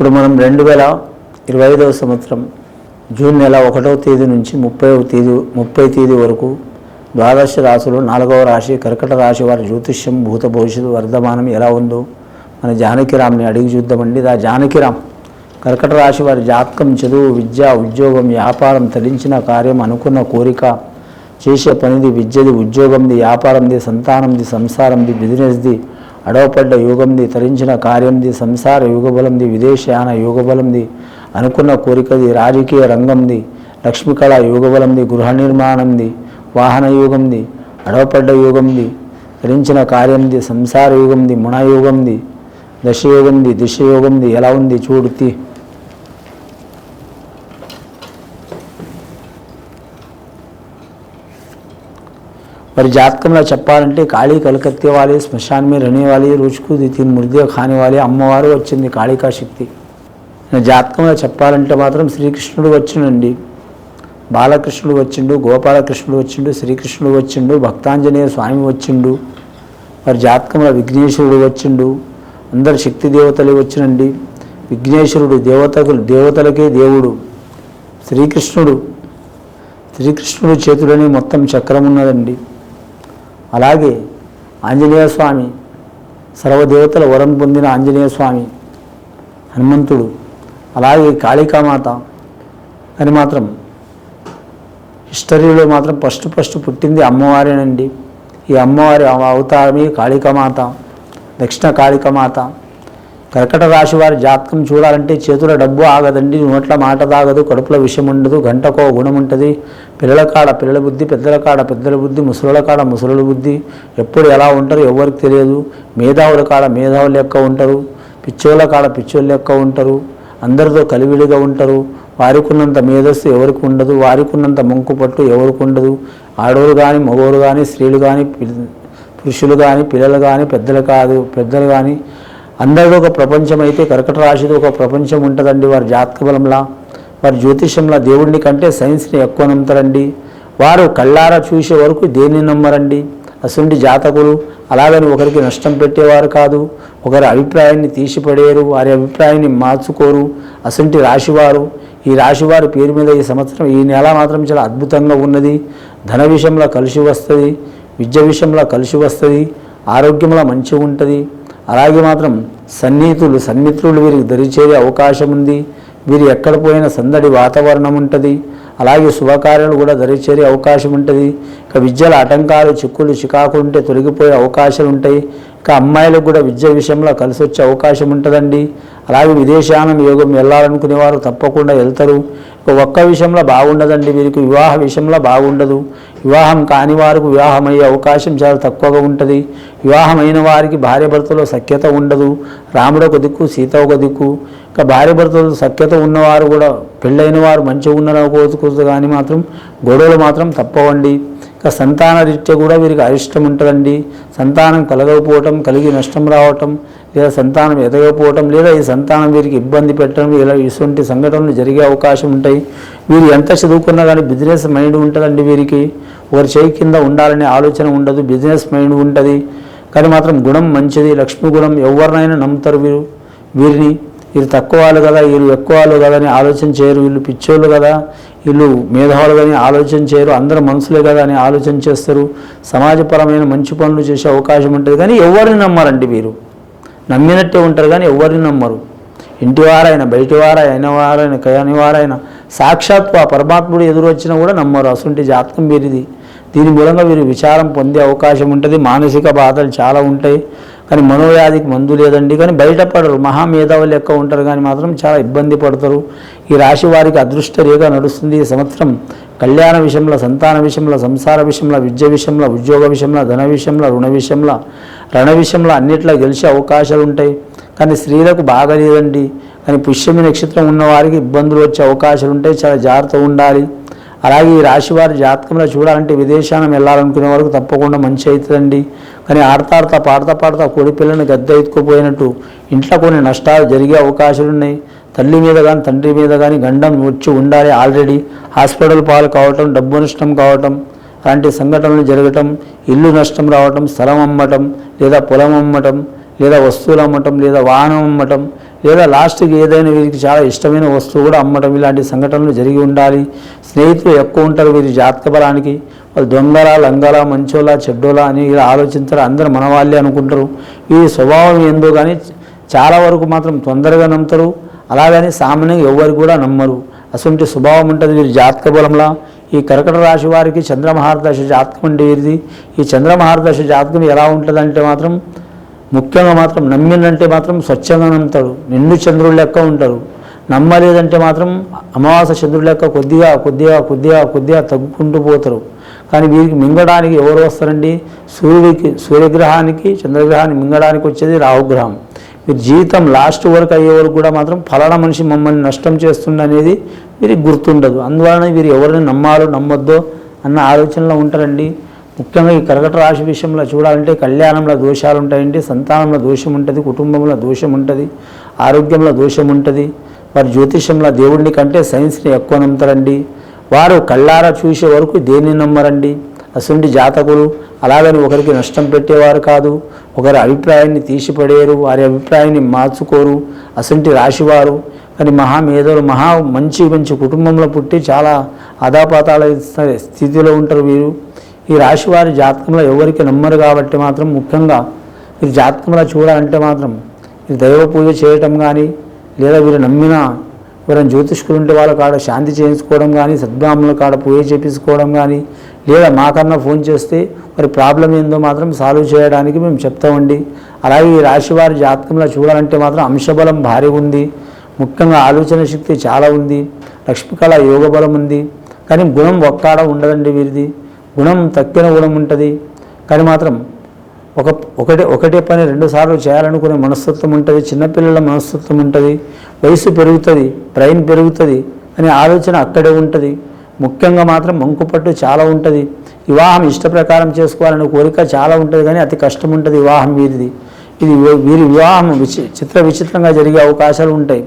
ఇప్పుడు మనం రెండు వేల ఇరవై ఐదవ సంవత్సరం జూన్ నెల ఒకటవ తేదీ నుంచి ముప్పైవ తేదీ ముప్పై తేదీ వరకు ద్వాదశ రాశులు నాలుగవ రాశి కర్కట రాశి వారి జ్యోతిష్యం భూత భవిష్యత్తు వర్ధమానం ఎలా ఉందో మన జానకిరామ్ని అడిగి చూద్దామండి. ఆ జానకిరామ్ కర్కట రాశి వారి జాతకం చదువు విద్య ఉద్యోగం వ్యాపారం తరించిన కార్యం అనుకున్న కోరిక చేసే పనిది విద్యది ఉద్యోగంది వ్యాపారంది సంతానంది సంసారంది బిజినెస్ది అడవపడ్డ యుగంది తరించిన కార్యంది సంసార యుగబలంది విదేశయాన యుగబలంది అనుకున్న కోరికది రాజకీయ రంగంది లక్ష్మీకళ యుగబలంది గృహ నిర్మాణంది వాహన యుగంది అడవపడ్డ యుగంది తరించిన కార్యంది సంసార యుగంది మునయుగంది దశయోగంది దిశయోగంది ఎలా ఉంది చూడుతి మరి జాతకంలో చెప్పాలంటే కాళీ కలకత్తే వాలి శ్మశాన్ మీ రనే వాలి రోజుకు దీని మృదే అమ్మవారు వచ్చింది కాళికా శక్తి. జాతకంలో చెప్పాలంటే మాత్రం శ్రీకృష్ణుడు వచ్చిండండి. బాలకృష్ణుడు వచ్చిండు గోపాలకృష్ణుడు వచ్చిండు శ్రీకృష్ణుడు వచ్చిండు భక్తాంజనేయ స్వామి వచ్చిండు మరి జాతకంలో విఘ్నేశ్వరుడు వచ్చిండు అందరు శక్తి దేవతలు వచ్చినండి. విఘ్నేశ్వరుడు దేవతకు దేవతలకే దేవుడు శ్రీకృష్ణుడు శ్రీకృష్ణుడు చేతుడని మొత్తం చక్రం ఉన్నదండి. అలాగే ఆంజనేయ స్వామి సర్వదేవతల వరం పొందిన ఆంజనేయ స్వామి హనుమంతుడు అలాగే కాళికామాత అని మాత్రం హిస్టరీలో మాత్రం ఫస్ట్ ఫస్ట్ పుట్టింది అమ్మవారేనండి. ఈ అమ్మవారి అవతారమే కాళికామాత దక్షిణ కాళికామాత. కర్కట రాశి వారి జాతకం చూడాలంటే చేతుల డబ్బు ఆగదండి. నోట్ల మాట తాగదు కడుపుల విషయం ఉండదు గంటకో గుణం ఉంటుంది. పిల్లల కాడ పిల్లల బుద్ధి పెద్దల కాడ పెద్దల బుద్ధి ముసలుల కాడ ముసలుల బుద్ధి. ఎప్పుడు ఎలా ఉంటారో ఎవరికి తెలియదు. మేధావుల కాడ మేధావులు లెక్క ఉంటారు. పిచ్చోళ్ళ కాడ పిచ్చోళ్ళ లెక్క ఉంటారు. అందరితో కలివిడిగా ఉంటారు. వారికి ఉన్నంత మేధస్సు ఎవరికి ఉండదు. వారికి ఉన్నంత ముంకు పట్టు ఎవరికి ఉండదు. ఆడవారు కానీ మగవారు కానీ స్త్రీలు కానీ పురుషులు కానీ పిల్లలు కానీ పెద్దలు కాదు పెద్దలు కానీ అందరిది ఒక ప్రపంచం అయితే కర్కట రాశిది ఒక ప్రపంచం ఉంటుందండి వారి జాతక బలంలా. వారి జ్యోతిషంలా దేవుడిని కంటే సైన్స్ని ఎక్కువ నమ్ముతారండి. వారు కళ్ళారా చూసే వరకు దేన్ని నమ్మరండి? అసలు జాతకులు అలాగని ఒకరికి నష్టం పెట్టేవారు కాదు. ఒకరి అభిప్రాయాన్ని తీసిపడేరు వారి అభిప్రాయాన్ని మార్చుకోరు. అసంటి రాశివారు ఈ రాశివారి పేరు మీద ఈ సంవత్సరం ఈ నెల మాత్రం చాలా అద్భుతంగా ఉన్నది. ధన విషయంలో కలిసి వస్తుంది విద్య విషయంలో కలిసి వస్తుంది ఆరోగ్యంలో మంచిగా ఉంటుంది. అలాగే మాత్రం సన్నిహితులు సన్మిత్రులు వీరికి దరిచేరే అవకాశం ఉంది వీరు ఎక్కడ పోయినా సందడి వాతావరణం ఉంటుంది అలాగే శుభకార్యాలు కూడా దరిచేరే అవకాశం ఉంటుంది. ఇక విద్యల ఆటంకాలు చిక్కులు చికాకులు ఉంటే తొలగిపోయే అవకాశాలు ఉంటాయి. ఇక అమ్మాయిలకు కూడా విద్య విషయంలో కలిసి వచ్చే అవకాశం ఉంటుందండి. అలాగే విదేశానం యోగం వెళ్ళాలనుకునే వారు తప్పకుండా వెళ్తారు. ఇక ఒక్క విషయంలో బాగుండదండి వీరికి వివాహ విషయంలో బాగుండదు. వివాహం కాని వారికి వివాహం అయ్యే అవకాశం చాలా తక్కువగా ఉంటుంది. వివాహమైన వారికి భార్య భర్తలో సఖ్యత ఉండదు. రాముడు ఒక దిక్కు సీత ఒక దిక్కు. భార్య భర్తలు సఖ్యత ఉన్నవారు కూడా పెళ్ళైన వారు మంచిగా ఉన్న కానీ మాత్రం గొడవలు మాత్రం తప్పవండి. ఇక సంతాన రీత్యా కూడా వీరికి అరిష్టం ఉంటుందండి. సంతానం కలగకపోవటం కలిగి నష్టం రావటం లేదా సంతానం ఎదగకపోవటం లేదా ఈ సంతానం వీరికి ఇబ్బంది పెట్టడం ఇలా ఇటువంటి సంఘటనలు జరిగే అవకాశం ఉంటాయి. వీరు ఎంత చదువుకున్నా కానీ బిజినెస్ మైండ్ ఉంటుందండి వీరికి. ఒకరి చేయి కింద ఉండాలనే ఆలోచన ఉండదు బిజినెస్ మైండ్ ఉంటుంది. కానీ మాత్రం గుణం మంచిది లక్ష్మీ గుణం ఎవరినైనా నమ్ముతారు వీరు. వీరిని వీరు తక్కువ వాళ్ళు కదా వీళ్ళు ఎక్కువ వాళ్ళు కదా అని ఆలోచన చేయరు వీళ్ళు పిచ్చోళ్ళు కదా వీళ్ళు మేధావులు కానీ ఆలోచన చేయరు అందరు మనుషులే కదా అని ఆలోచన చేస్తారు. సమాజపరమైన మంచి పనులు చేసే అవకాశం ఉంటుంది కానీ ఎవరిని నమ్మరండి వీరు? నమ్మినట్టే ఉంటారు కానీ ఎవరిని నమ్మరు? ఇంటివారైనా బయటివారైనా అయినవారైనా కయనివారైనా సాక్షాత్తు ఆ పరమాత్ముడు ఎదురు వచ్చినా కూడా నమ్మరు. అసలు జాతకం వీరిది. దీని మూలంగా వీరు విచారం పొందే అవకాశం ఉంటుంది. మానసిక బాధలు చాలా ఉంటాయి. కానీ మనోవ్యాధికి మందు లేదండి. కానీ బయటపడరు. మహామేధావులు లెక్క ఉంటారు. కానీ మాత్రం చాలా ఇబ్బంది పడతారు. ఈ రాశి వారికి అదృష్ట రేఖ నడుస్తుంది. ఈ సంవత్సరం కళ్యాణ విషయంలో సంతాన విషయంలో సంసార విషయంలో విద్య విషయంలో ఉద్యోగ విషయంలో ధన విషయంలో రుణ విషయంలో రణ విషయంలో అన్నిట్లో గెలిచే అవకాశాలు ఉంటాయి. కానీ స్త్రీలకు బాగలేదండి కానీ పుష్యమి నక్షత్రం ఉన్న వారికి ఇబ్బందులు వచ్చే అవకాశాలు ఉంటాయి. చాలా జాగ్రత్త ఉండాలి. అలాగే ఈ రాశి వారి జాతకంలో చూడాలంటే విదేశానం వెళ్ళాలనుకునే వరకు తప్పకుండా మంచి అవుతుందండి. కానీ ఆడతా ఆడతా పాడతా పాడతా కోడి పిల్లని గద్దె ఎత్తుకుపోయినట్టు ఇంట్లో కొన్ని నష్టాలు జరిగే అవకాశాలు ఉన్నాయి. తల్లి మీద కానీ తండ్రి మీద కానీ గండం వచ్చి ఉండాలి ఆల్రెడీ. హాస్పిటల్ పాలు కావటం డబ్బు నష్టం కావటం అలాంటి సంఘటనలు జరగటం ఇల్లు నష్టం రావటం స్థలం అమ్మటం లేదా పొలం అమ్మటం లేదా వస్తువులు అమ్మటం లేదా వాహనం అమ్మటం లేదా లాస్ట్కి ఏదైనా వీరికి చాలా ఇష్టమైన వస్తువు కూడా అమ్మటం ఇలాంటి సంఘటనలు జరిగి ఉండాలి. స్నేహితులు ఎక్కువ ఉంటారు వీరి జాతక బలానికి. వాళ్ళు దొంగలా లంగలా మంచోలా చెడ్డోలా అని ఇలా ఆలోచించారు. అందరూ మన వాళ్ళే అనుకుంటారు. ఈ స్వభావం ఏందో కానీ చాలా వరకు మాత్రం తొందరగా నమ్ముతారు. అలాగని సామాన్యంగా ఎవరు కూడా నమ్మరు. అటువంటి స్వభావం ఉంటుంది వీరి జాతక బలంలా. ఈ కర్కట రాశి వారికి చంద్రమహారదశ జాతకం అంటే వీరిది ఈ చంద్రమహారదశ జాతకం ఎలా ఉంటుందంటే మాత్రం ముఖ్యంగా మాత్రం నమ్మిందంటే మాత్రం స్వచ్ఛంగా నమ్ముతాడు. నిండు చంద్రుడు లెక్క ఉంటారు నమ్మలేదంటే మాత్రం అమావాస చంద్రుడు లెక్క కొద్దిగా కొద్దిగా కొద్దిగా కొద్దిగా తగ్గుకుంటూ పోతారు. కానీ వీరికి మింగడానికి ఎవరు వస్తారండి? సూర్యుడికి సూర్యగ్రహానికి చంద్రగ్రహాన్ని మింగడానికి వచ్చేది రాహుగ్రహం. మీరు జీవితం లాస్ట్ వరకు అయ్యే వరకు కూడా మాత్రం ఫలానా మనిషి మమ్మల్ని నష్టం చేస్తుంది అనేది వీరికి గుర్తుండదు. అందువలన వీరు ఎవరిని నమ్మాలో నమ్మొద్దో అన్న ఆలోచనలో ఉంటారండి. ముఖ్యంగా ఈ కర్కట రాశి విషయంలో చూడాలంటే కళ్యాణంలో దోషాలు ఉంటాయండి సంతానంలో దోషం ఉంటుంది కుటుంబంలో దోషం ఉంటుంది ఆరోగ్యంలో దోషం ఉంటుంది. వారి జ్యోతిషంలో దేవుడిని కంటే సైన్స్ని ఎక్కువ నమ్ముతారండి. వారు కళ్ళారా చూసే వరకు దేన్ని నమ్మరండి? అసలు జాతకులు అలాగని ఒకరికి నష్టం పెట్టేవారు కాదు. ఒకరి అభిప్రాయాన్ని తీసిపడేరు వారి అభిప్రాయాన్ని మార్చుకోరు. అసంటి రాశివారు కానీ మహామేధలు మహా మంచి మంచి కుటుంబంలో పుట్టి చాలా అదాపాతాల స్థితిలో ఉంటారు వీరు. ఈ రాశి వారి జాతకంలో ఎవరికి నమ్మరు కాబట్టి మాత్రం ముఖ్యంగా వీరి జాతకంలో చూడాలంటే మాత్రం వీరు దైవ పూజ చేయటం కానీ లేదా వీరు నమ్మిన ఎవరైనా జ్యోతిష్కులు ఉంటే వాళ్ళ కాడ శాంతి చేయించుకోవడం కానీ సద్బ్రాహ్మణుల కాడ పూజ చేపించుకోవడం కానీ లేదా మాకన్నా ఫోన్ చేస్తే మరి ప్రాబ్లం ఏందో మాత్రం సాల్వ్ చేయడానికి మేము చెప్తామండి. అలాగే ఈ రాశి వారి జాతకంలో చూడాలంటే మాత్రం అంశబలం భారీ ఉంది. ముఖ్యంగా ఆలోచన శక్తి చాలా ఉంది. లక్ష్మికళ యోగ బలం ఉంది. కానీ గుణం ఒక్కాడ ఉండదండి వీరిది. గుణం తక్కిన గుణం ఉంటుంది. కానీ మాత్రం ఒక ఒకటే ఒకటే పని రెండుసార్లు చేయాలనుకునే మనస్తత్వం ఉంటుంది చిన్నపిల్లల మనస్తత్వం ఉంటుంది వయసు పెరుగుతుంది బ్రెయిన్ పెరుగుతుంది అనే ఆలోచన అక్కడే ఉంటుంది. ముఖ్యంగా మాత్రం మంకుపట్టు చాలా ఉంటుంది. వివాహం ఇష్ట ప్రకారం చేసుకోవాలనే కోరిక చాలా ఉంటుంది కానీ అతి కష్టం ఉంటుంది వివాహం వీరిది. ఇది వీరి వివాహం విచి చిత్ర విచిత్రంగా జరిగే అవకాశాలు ఉంటాయి.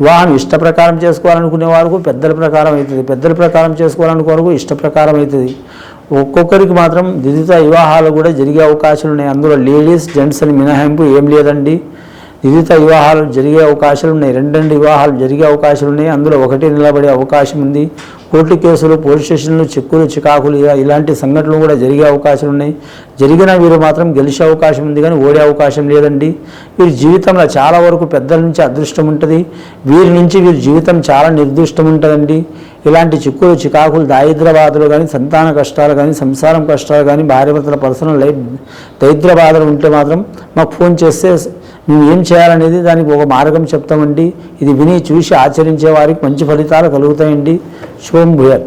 వివాహం ఇష్ట ప్రకారం చేసుకోవాలనుకునే వరకు పెద్దల ప్రకారం అవుతుంది. పెద్దల ప్రకారం చేసుకోవాలనుకునే వరకు ఇష్ట ప్రకారం అవుతుంది. ఒక్కొక్కరికి మాత్రం ద్విత వివాహాలు కూడా జరిగే అవకాశాలు ఉన్నాయి. అందులో లేడీస్ జెంట్స్ అని మినహాయింపు ఏం లేదండి. వివిధ వివాహాలు జరిగే అవకాశాలు ఉన్నాయి. రెండు రెండు వివాహాలు జరిగే అవకాశాలు ఉన్నాయి. అందులో ఒకటి నిలబడే అవకాశం ఉంది. కోర్టు కేసులు పోలీస్ స్టేషన్లు చిక్కులు చికాకులు ఇలా ఇలాంటి సంఘటనలు కూడా జరిగే అవకాశాలు ఉన్నాయి. జరిగిన వీరు మాత్రం గెలిచే అవకాశం ఉంది కానీ ఓడే అవకాశం లేదండి. వీరి జీవితంలో చాలా వరకు పెద్దల నుంచి అదృష్టం ఉంటుంది. వీరి నుంచి వీరి జీవితం చాలా నిర్దిష్టం ఉంటుందండి. ఇలాంటి చిక్కులు చికాకులు దారిద్రబాధలు కానీ సంతాన కష్టాలు కానీ సంసారం కష్టాలు కానీ భార్యభర్తల పర్సనల్ లైఫ్ దరిద్ర బాధలు ఉంటే మాత్రం మాకు ఫోన్ చేస్తే మేము ఏం చేయాలనేది దానికి ఒక మార్గం చెప్తామండి. ఇది విని చూసి ఆచరించే వారికి మంచి ఫలితాలు కలుగుతాయండి. శుభం భూయత్.